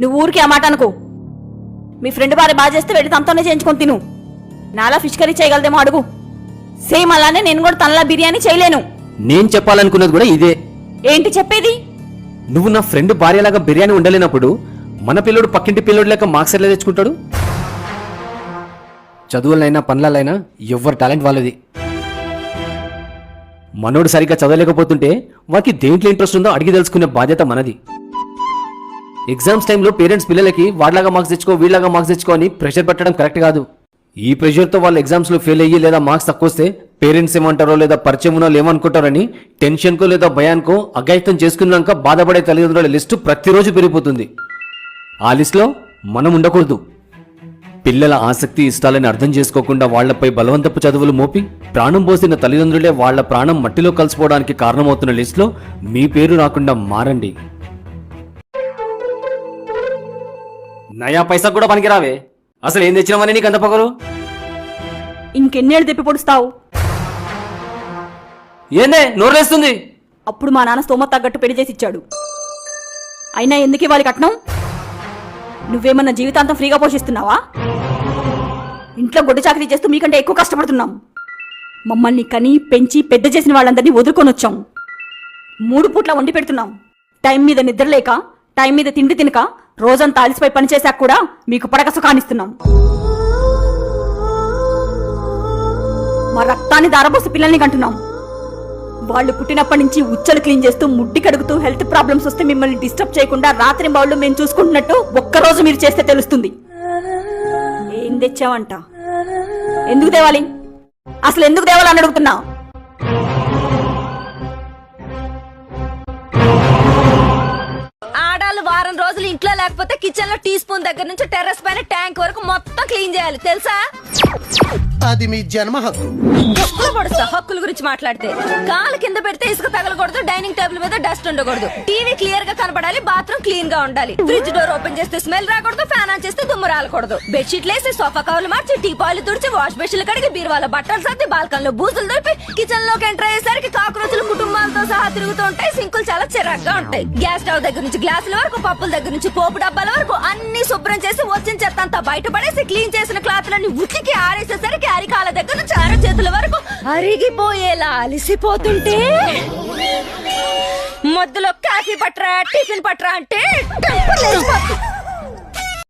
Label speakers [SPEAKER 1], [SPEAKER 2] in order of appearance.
[SPEAKER 1] నువ్వు ఊరికి ఆ మాట అనుకో. మీ ఫ్రెండ్ భార్య బాగా చేస్తే వెళ్ళి తనతోనే చేయించుకొని తిను. నాలా ఫిష్ కర్రీ చేయగలదేమో అడుగు. సేమ్ అలానే నేను కూడా తనలా బిర్యానీ చేయలేను.
[SPEAKER 2] నేను చెప్పాలనుకున్నది కూడా ఇదే.
[SPEAKER 1] ఏంటి చెప్పేది?
[SPEAKER 2] నువ్వు నా ఫ్రెండ్ భార్యలాగా బిర్యానీ ఉండలేనప్పుడు మన పిల్లడు పక్కింటి పిల్లడు లేక మార్క్స్ ఎట్లా తెచ్చుకుంటాడు? చదువులైనా పనులైనా ఎవరి టాలెంట్ వాళ్ళది. మనోడు సరిగ్గా చదవలేకపోతుంటే వానికి దేంట్లో ఇంట్రెస్ట్ ఉందో అడిగి తెలుసుకునే బాధ్యత మనది. ఎగ్జామ్స్ టైంలో పేరెంట్స్ పిల్లలకి వాళ్ళగా మార్క్స్ తెచ్చుకో వీళ్ళగా మార్క్స్ తెచ్చుకో అని ప్రెషర్ పెట్టడం కరెక్ట్ కాదు. ఈ ప్రెషర్తో వాళ్ళు ఎగ్జామ్స్లో ఫెయిల్ అయ్యి లేదా మార్క్స్ తక్కువ వస్తే పేరెంట్స్ ఏమంటారో లేదా పరిచయం ఉన్న ఏమనుకుంటారని టెన్షన్కో లేదా భయానికో అఘాయితం చేసుకున్నాక బాధపడే తల్లిదండ్రుల లిస్టు ప్రతిరోజు పెరిగిపోతుంది. ఆ లిస్టులో మనం ఉండకూడదు. పిల్లల ఆసక్తి ఇష్టాలని అర్థం చేసుకోకుండా వాళ్ళపై బలవంతపు చదువులు మోపి ప్రాణం పోసిన తల్లిదండ్రులే వాళ్ళ ప్రాణం మట్టిలో కలిసిపోవడానికి కారణమవుతున్న లిస్టులో మీ పేరు రాకుండా మారండి. నయా పైసా కూడా పనికిరావే. అసలు ఏం తెచ్చినామని నీకు అంత పొగరు?
[SPEAKER 1] ఇంకెన్నేళ్ళు తెప్పి పొడుస్తావు?
[SPEAKER 2] ఏందే? నోరేస్తుంది
[SPEAKER 1] అప్పుడు మా నాన్న స్తోమత తగ్గట్టు పెళ్ళి చేసి ఇచ్చాడు. అయినా ఎందుకు ఇవ్వాలి కట్నం? నువ్వేమన్నా జీవితాంతం ఫ్రీగా పోషిస్తున్నావా? ఇంట్లో గొడ్డు చాకరీ చేస్తూ మీకంటే ఎక్కువ కష్టపడుతున్నాం. మమ్మల్ని కని పెంచి పెద్ద చేసిన వాళ్ళందరినీ వదులుకొని వచ్చాం మూడు పూట్ల వండి పెడుతున్నాం. టైం మీద నిద్ర లేక టైం మీద తిండి తినక రోజంతా అలసిపోయి పనిచేశాక కూడా మీకు పడక సుఖాన్నిస్తున్నాం. మా రక్తాన్ని దారబోసి పిల్లల్ని కంటున్నాం. వాళ్ళు పుట్టినప్పటి నుంచి ఉచ్చలు క్లీన్ చేస్తూ ముడ్డి కడుగుతూ హెల్త్ ప్రాబ్లమ్స్ వస్తే మిమ్మల్ని డిస్టర్బ్ చేయకుండా రాత్రి బాళ్ళు మేము చూసుకుంటున్నట్టు ఒక్కరోజు మీరు చేస్తే తెలుస్తుంది. ఏం తెచ్చావంట? ఎందుకు తేవాలి అసలు ఎందుకు తేవాలని అడుగుతున్నా?
[SPEAKER 3] వారం ఇంట్లో లేకపోతే కిచెన్లో టీ స్పూన్ దగ్గర నుంచి టెర్రస్ పైన ట్యాంక్ వరకు మొత్తం క్లీన్ చేయాలి. తెలుసా?
[SPEAKER 4] అది మీ జన్మ హక్కు.
[SPEAKER 3] పడుస్తా హక్కుల గురించి మాట్లాడితే కాలు కింద పెడితే ఇసుక తగలకూడదు డైనింగ్ టేబుల్ మీద డస్ట్ ఉండకూడదు. టీవీ క్లియర్గా కనపడాలి బాత్రూమ్ క్లీన్గా ఉండాలి. ఫ్రిడ్జ్ డోర్ ఓపెన్ చేస్తే స్మెల్ రాకూడదు ఫ్యాన్ ఆన్ చేస్తే దుమ్ము రాలకూడదు. బెడ్షీట్ వేసి సోఫా కవర్లు మార్చి టీ పాలు తుడిచి వాష్ బెషిన్లు కడిగి బీరువాల బట్టలు సర్ది బాల్కన్లో బూజులు దొరికి కిచెన్లోకి ఎంటర్ అయ్యేసరికి కాక్రోచులు కుటుంబాలతో సహా తిరుగుతూ ఉంటాయి సింకులు చాలా చిరాగ్గా ఉంటాయి. గ్యాస్ స్టవ్ దగ్గర నుంచి గ్లాసుల వరకు పప్పుల దగ్గర నుంచి పోపు డబ్బాల వరకు అన్ని శుభ్రం చేసి వచ్చిన చెత్త అంతా బయటపడేసి క్లీన్ చేసిన క్లాత్లన్నీ ఉతికి ఆరేసేసరికి అరికాల దగ్గర చారు చేతుల వరకు అరిగిపోయేలా అలిసిపోతుంటే మధ్యలో కాఫీ పట్రా టిఫిన్ పట్రా అంటే